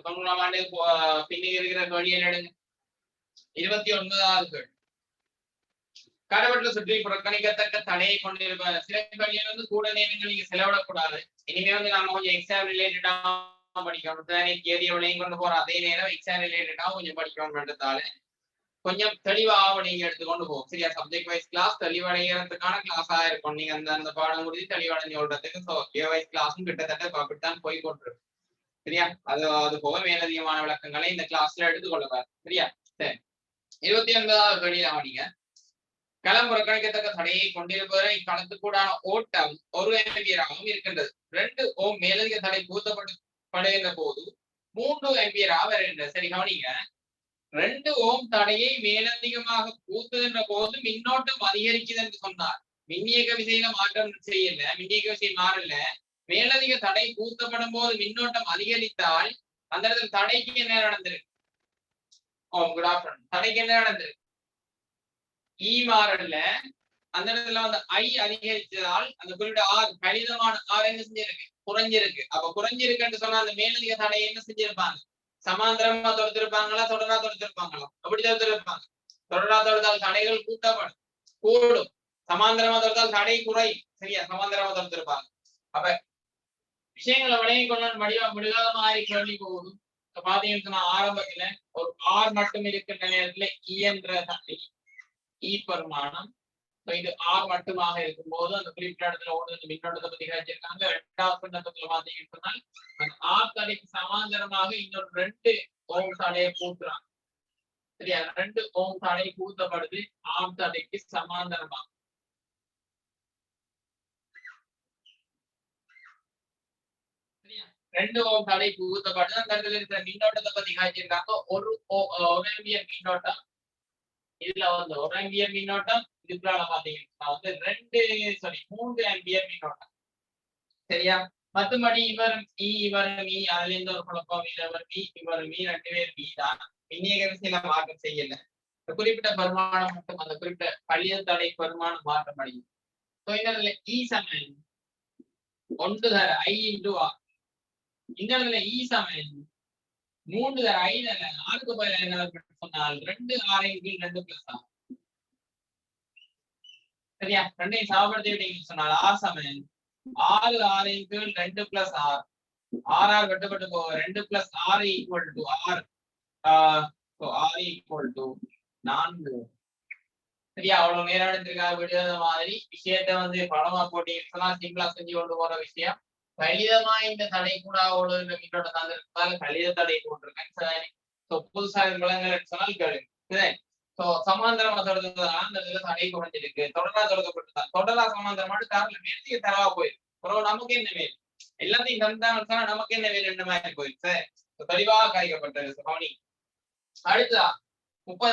பத்தொன்பதாம் ஆண்டு பின்னி இருக்கிற கேள்வி எடுங்க இருபத்தி ஒன்பதாவது கேள்வி கடவுட்டில் சுற்றி புறக்கணிக்கத்தக்க தடையை கொண்டிருப்பார் சில கேள்விகள் வந்து கூட நேரங்கள் நீங்க செலவிடக்கூடாது இனிமே வந்து நாம கொஞ்சம் எக்ஸாம் ரிலேட்டடா படிக்கணும் தானே கேரியவளையும் கொண்டு போற அதே நேரம் எக்ஸாம் ரிலேட்டடா கொஞ்சம் படிக்கணும்ன்றதால கொஞ்சம் தெளிவாக நீங்க எடுத்துக்கொண்டு போகும் சரியா சப்ஜெக்ட் வைஸ் கிளாஸ் தெளிவடைகிறதுக்கான கிளாஸா இருக்கும் நீங்க அந்த அந்த பாடம் முடிஞ்சு தெளிவடைஞ்சு விடுறதுக்கு ஸோ ஏ வைஸ் கிளாஸும் கிட்டத்தட்ட இப்ப அப்படித்தான் போய் கொண்டிருக்கும் சரியா? அது அது போக மேலதிகமான விளக்கங்களை இந்த கிளாஸ்ல எடுத்துக்கொள்ளுவார் சரியா? சரி. இருபத்தி ஒன்பதாவது வெளியில நீங்க களம் புறக்கணிக்கத்தக்க தடையை கொண்டிருப்பவரை இக்களத்துக்கூடான ஓட்டம் ஒரு எம்பியராகவும் இருக்கின்றது. ரெண்டு ஓம் மேலதிக தடை பூத்தப்படுகின்ற போது மூன்று எம்பியராக வருகின்றது சரி கவனிங்க. ரெண்டு ஓம் தடையை மேலதிகமாக பூத்துகின்ற போது மின்னோட்டம் அதிகரிக்குது என்று சொன்னார். மின்னியக்க விசையில மாற்றம் செய்யல. மின்னியக்க விசை மாறல. மேலதிக தடை பூத்தப்படும் போது மின்னோட்டம் அதிகரித்தால் அந்த இடத்துல தடைக்கு என்ன நடந்திருக்கு? ஓ குட் ஆஃப்டர்நூன் தடைக்கு என்ன நடந்திருக்கு? E ஈ மாறல அந்த இடத்துல வந்து ஐ அதிகரித்ததால் அந்த குறிப்பிட்ட ஆர் கணிதமான ஆர் என்ன செஞ்சிருக்கு? குறைஞ்சிருக்கு. அப்ப குறைஞ்சிருக்குன்னு சொன்னா அந்த மேலதிக தடையை என்ன செஞ்சிருப்பாங்க? சமாந்திரமா தொடுத்திருப்பாங்களா? தொடரா தொடுத்திருப்பாங்களா? அப்படி தொடுத்திருப்பாங்க. தொடரா தொடுத்தால் தடைகள் கூட்டப்படும் கூடும். சமாந்திரமா தொடுத்தால் தடை குறை சரியா? சமாந்தரமா தொடுத்திருப்பாங்க. அப்ப விஷயங்களை விளையும் கொண்டு வடிவா விடுகாத மாதிரி கேள்வி இப்ப பாத்தீங்கன்னா ஆரம்பத்துல ஒரு ஆர் மட்டும் இருக்கின்ற நேரத்துல இ என்ற தடை இ e பெருமானம் இது ஆர் மட்டுமாக இருக்கும்போது அந்த குறிப்பிட்ட இடத்துல ஓடுறது மின்னோட்டத்தை பத்தி காய்ச்சிருக்காங்க ரெண்டாவது பின்னத்துல பாத்தீங்கன்னா அந்த ஆர் தடைக்கு சமாந்தரமாக இன்னொரு ரெண்டு ஓம் தடையை பூத்துறாங்க சரியா? ரெண்டு ஓம் தடை பூத்தப்படுது ஆர் தடைக்கு சமாந்தரமாக சரியா ரெண்டு ஓம் தடை பூத்தப்படுது அந்த இருக்கிற மின்னோட்டத்தை பத்தி காய்ச்சிருக்காங்க ஒரு ஓ- மின்னோட்டம். இதுல வந்து ஒரு ஆம்பியர் மின்னோட்டம். இதுக்குள்ள பாத்தீங்கன்னா வந்து ரெண்டு சாரி மூன்று ஆம்பியர் மின்னோட்டம். சரியா? மத்தபடி இவர் மீ இவர் மீ அதுல இருந்து ஒரு குழப்பம் இவர் மீ இவர் மீ ரெண்டு பேர் மீ தான். விநியோக மாற்றம் செய்யல. குறிப்பிட்ட பெருமானம் மட்டும் அந்த குறிப்பிட்ட கழிய தடை பெருமானம் மாற்றம் அடையும். ஒன்று தர ஐ இன்டு ஆர். இந்த இடத்துல இ மூன்று தர ஐ பதில் என்ன சொன்னால் ரெண்டு ஆறை கீழ் ரெண்டு பிளஸ் ஆர் சரியா? ரெண்டையும் சாப்பிடுறது விட்டீங்கன்னு சொன்னால் ஆர் சமன் ஆறு ஆறை கீழ் ரெண்டு பிளஸ் ஆர் ஆர் ஆர் வெட்டுப்பட்டு போக ரெண்டு plus R equal to R R equal to நான்கு. சரியா? அவ்வளவு நேரம் எடுத்திருக்காங்க. விடுத மாதிரி விஷயத்த வந்து படமா போட்டி சிம்பிளா செஞ்சு கொண்டு போற விஷயம். கணிதமா இந்த தடை கூட அவ்வளவு தந்திருக்கிறதால கணித தடை போட்டிருக்கேன். சரி புதுசா விளங்கல் சொன்னால் கேளு சரி சமாந்தரமா தொடர்ந்ததுனால அந்த இதுல தடை குறைஞ்சிருக்கு. தொடரா தொடர்க்கப்பட்டதா தொடரா சமாந்தரமான காரில் மேலதிக தரவா போயிருக்கு அப்புறம் நமக்கு என்ன வேறு எல்லாத்தையும் தந்தாங்க சொன்னா நமக்கு என்ன வேறு என்ன மாதிரி போயிருக்கு தெளிவாக காய்க்கப்பட்டது. கவனி அடுத்ததா முப்பது